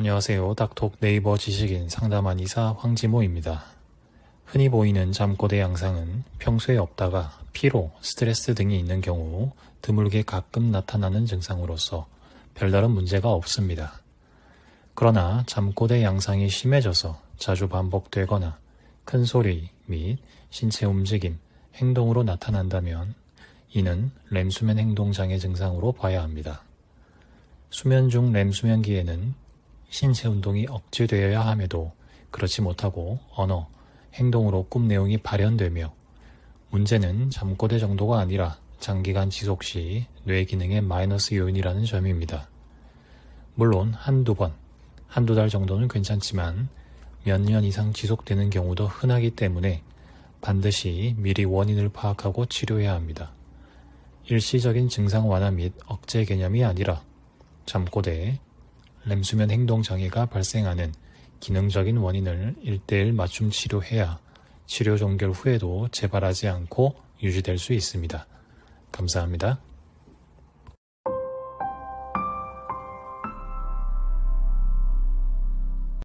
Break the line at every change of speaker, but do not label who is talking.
안녕하세요. 닥톡 네이버 지식인 상담한 이사 황지모입니다. 흔히 보이는 잠꼬대 양상은 평소에 없다가 피로, 스트레스 등이 있는 경우 드물게 가끔 나타나는 증상으로서 별다른 문제가 없습니다. 그러나 잠꼬대 양상이 심해져서 자주 반복되거나 큰 소리 및 신체 움직임, 행동으로 나타난다면 이는 렘수면 행동장애 증상으로 봐야 합니다. 수면 중 렘수면기에는 신체 운동이 억제되어야 함에도 그렇지 못하고 언어, 행동으로 꿈 내용이 발현되며 문제는 잠꼬대 정도가 아니라 장기간 지속 시 뇌 기능의 마이너스 요인이라는 점입니다. 물론 한두 번, 한두 달 정도는 괜찮지만 몇 년 이상 지속되는 경우도 흔하기 때문에 반드시 미리 원인을 파악하고 치료해야 합니다. 일시적인 증상 완화 및 억제 개념이 아니라 잠꼬대, 렘수면 행동 장애가 발생하는 기능적인 원인을 1대1 맞춤 치료해야 치료 종결 후에도 재발하지 않고 유지될 수 있습니다. 감사합니다.